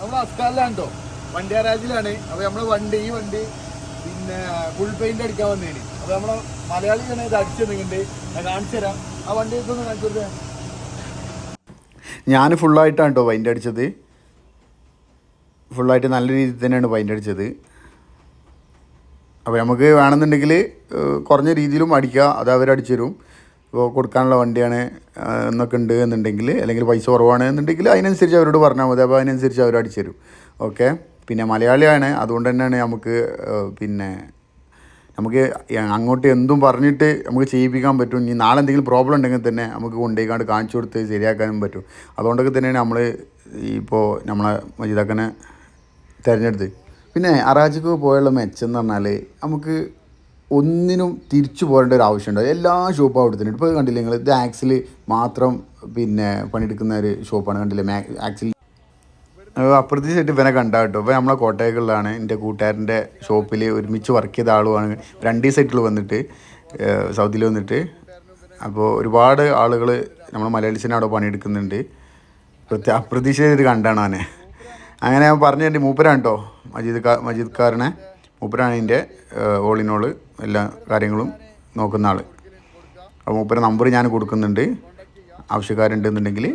നമ്മൾ അസ്കാലിലാണ് കേട്ടോ വണ്ടി ഹരാജിലാണ് അപ്പൊ നമ്മൾ വണ്ടി ഈ വണ്ടി പിന്നെ ഫുൾ പെയിന്റ് അടിക്കാൻ വന്നേന്. അപ്പൊ നമ്മളെ മലയാളിയാണ് ഇത് അടിച്ചു നിൽക്കുന്നുണ്ട് ഞാൻ കാണിച്ചു തരാം. ആ വണ്ടി ഒന്ന് കാണിച്ചു തരാം ഞാൻ ഫുള്ളായിട്ടാണ് കേട്ടോ പൈന്റ് അടിച്ചത്? ഫുള്ളായിട്ട് നല്ല രീതിയിൽ തന്നെയാണ് പൈന്റ് അടിച്ചത്. അപ്പോൾ നമുക്ക് വേണമെന്നുണ്ടെങ്കിൽ കുറഞ്ഞ രീതിയിലും അടിക്കുക അത് അവരടിച്ചു തരും. കൊടുക്കാനുള്ള വണ്ടിയാണ് എന്നൊക്കെ ഉണ്ട് എന്നുണ്ടെങ്കിൽ അല്ലെങ്കിൽ പൈസ കുറവാണ് എന്നുണ്ടെങ്കിൽ അതിനനുസരിച്ച് അവരോട് പറഞ്ഞാൽ മതി. അപ്പോൾ അതിനനുസരിച്ച് അവർ അടിച്ചു തരും. ഓക്കെ? പിന്നെ മലയാളിയാണ്. അതുകൊണ്ട് തന്നെയാണ് നമുക്ക് പിന്നെ നമുക്ക് അങ്ങോട്ട് എന്തും പറഞ്ഞിട്ട് നമുക്ക് ചെയ്യിപ്പിക്കാൻ പറ്റും. ഇനി നാളെ എന്തെങ്കിലും പ്രോബ്ലം ഉണ്ടെങ്കിൽ തന്നെ നമുക്ക് കൊണ്ടുപോയിക്കാണ്ട് കാണിച്ചു കൊടുത്ത് ശരിയാക്കാനും പറ്റും. അതുകൊണ്ടൊക്കെ തന്നെയാണ് നമ്മൾ ഇപ്പോൾ നമ്മളെ മജിതാക്കനെ തിരഞ്ഞെടുത്ത് പിന്നെ അറാജിക്ക് പോയുള്ള മെച്ചം എന്ന് പറഞ്ഞാൽ നമുക്ക് ഒന്നിനും തിരിച്ചു പോരേണ്ട ഒരു ആവശ്യമുണ്ട്. എല്ലാ ഷോപ്പും അവിടെ തന്നെ ഇപ്പോൾ കണ്ടില്ലേ നിങ്ങൾ? ഇത് ആക്സിൽ മാത്രം പിന്നെ പണിയെടുക്കുന്ന ഒരു ഷോപ്പാണ്. കണ്ടില്ലേ? ആക്സിൽ. അപ്രതീക്ഷിച്ചിട്ട് ഇവനെ കണ്ട കേട്ടോ. ഇപ്പോൾ നമ്മളെ കോട്ടയക്കുള്ളതാണ് എന്റെ കൂട്ടുകാരന്റെ ഷോപ്പിൽ ഒരുമിച്ച് വർക്ക് ചെയ്ത ആളുമാണ്. രണ്ട് സൈറ്റിൽ വന്നിട്ട് സൗദിയിൽ വന്നിട്ട്. അപ്പോൾ ഒരുപാട് ആളുകൾ നമ്മൾ മലയാളിച്ചിനെ അവിടെ പണിയെടുക്കുന്നുണ്ട്. പ്രത്യേക അപ്രതീക്ഷിച്ചിട്ട് കണ്ടാണ് അവനെ. അങ്ങനെ പറഞ്ഞു എന്റെ മൂപ്പരാണ് കേട്ടോ മജീദ് കാ മൂപ്പരാണ് ഇൻ ഓൾ എല്ലാ കാര്യങ്ങളും നോക്കുന്ന ആൾ അപ്പോൾ മൂപ്പര നമ്പർ ഞാൻ കൊടുക്കുന്നുണ്ട്. ആവശ്യക്കാരുണ്ടെന്നുണ്ടെങ്കിൽ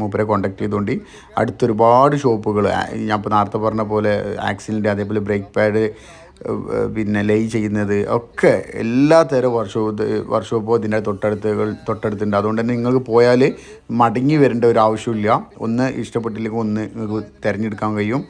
മൂപ്പരെ കോൺടാക്ട് ചെയ്തുകൊണ്ട് അടുത്തൊരുപാട് ഷോപ്പുകൾ ഞാൻ ഇപ്പോൾ നേരത്തെ പറഞ്ഞ പോലെ ആക്സിഡന്റ് അതേപോലെ ബ്രേക്ക് പാഡ് പിന്നെ ലൈ ചെയ്യുന്നത് ഒക്കെ എല്ലാ തരം വർഷോപ്പ് വർഷോപ്പോ ഇതിന്റെ തൊട്ടടുത്തുകൾ തൊട്ടടുത്തുണ്ട്. അതുകൊണ്ട് തന്നെ നിങ്ങൾക്ക് പോയാൽ മടങ്ങി വരേണ്ട ഒരു ആവശ്യമില്ല. ഒന്ന് ഇഷ്ടപ്പെട്ടില്ലെങ്കിൽ ഒന്ന് നിങ്ങൾക്ക് തിരഞ്ഞെടുക്കാൻ കഴിയും.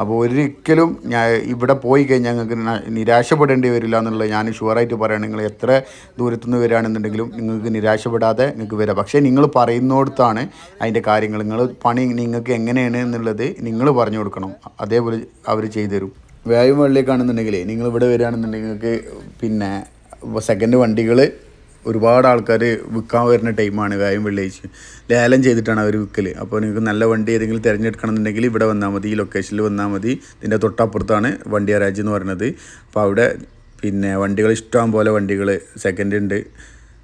അപ്പോൾ ഒരിക്കലും ഞാൻ ഇവിടെ പോയി കഴിഞ്ഞാൽ ഞങ്ങൾക്ക് നിരാശപ്പെടേണ്ടി വരില്ല എന്നുള്ളത് ഞാൻ ഷുവറായിട്ട് പറയുകയാണ് നിങ്ങൾ എത്ര ദൂരത്തുനിന്ന് വരികയാണെന്നുണ്ടെങ്കിലും നിങ്ങൾക്ക് നിരാശപ്പെടാതെ നിങ്ങൾക്ക് വരാം. പക്ഷേ നിങ്ങൾ പറയുന്നിടത്താണ് അതിന്റെ കാര്യങ്ങൾ. നിങ്ങൾ പണി നിങ്ങൾക്ക് എങ്ങനെയാണ് എന്നുള്ളത് നിങ്ങൾ പറഞ്ഞു കൊടുക്കണം. അതേപോലെ അവർ ചെയ്തു തരും. വ്യായം വെള്ളിലേക്കാണെന്നുണ്ടെങ്കിൽ നിങ്ങൾ ഇവിടെ വരികയാണെന്നുണ്ടെങ്കിൽ നിങ്ങൾക്ക് പിന്നെ സെക്കൻഡ് വണ്ടികൾ ഒരുപാട് ആൾക്കാർ വിൽക്കാൻ വരുന്ന ടൈമാണ് വ്യായം വെള്ളിയാഴ്ച. ലേലം ചെയ്തിട്ടാണ് അവർ വിൽക്കൽ അപ്പോൾ നിങ്ങൾക്ക് നല്ല വണ്ടി ഏതെങ്കിലും തിരഞ്ഞെടുക്കണം എന്നുണ്ടെങ്കിൽ ഇവിടെ വന്നാൽ മതി ഈ ലൊക്കേഷനിൽ വന്നാൽ മതി. ഇതിന്റെ തൊട്ടപ്പുറത്താണ് വണ്ടി എന്ന് പറയുന്നത്. അപ്പോൾ അവിടെ പിന്നെ വണ്ടികൾ ഇഷ്ടം പോലെ വണ്ടികൾ സെക്കൻഡ് ഉണ്ട്.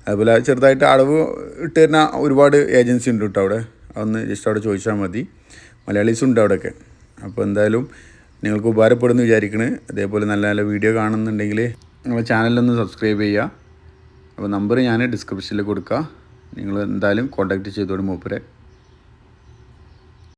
അതുപോലെ ചെറുതായിട്ട് അളവ് ഇട്ട് തരുന്ന ഒരുപാട് ഏജൻസി ഉണ്ട് കേട്ടോ അവിടെ. അതൊന്ന് ജസ്റ്റ് അവിടെ ചോദിച്ചാൽ മതി. മലയാളീസ് ഉണ്ട് അവിടെയൊക്കെ. അപ്പോൾ എന്തായാലും നിങ്ങൾക്ക് ഉപകാരപ്പെടുമെന്ന് വിചാരിക്കണേ. അതേപോലെ നല്ല നല്ല വീഡിയോ കാണുന്നുണ്ടെങ്കിൽ നിങ്ങളുടെ ചാനലൊന്ന് സബ്സ്ക്രൈബ് ചെയ്യുക. അപ്പോൾ നമ്പർ ഞാൻ ഡിസ്ക്രിപ്ഷനിൽ കൊടുക്കുക നിങ്ങൾ എന്തായാലും കോൺടാക്റ്റ് ചെയ്തോളൂ മൂപ്പരെ.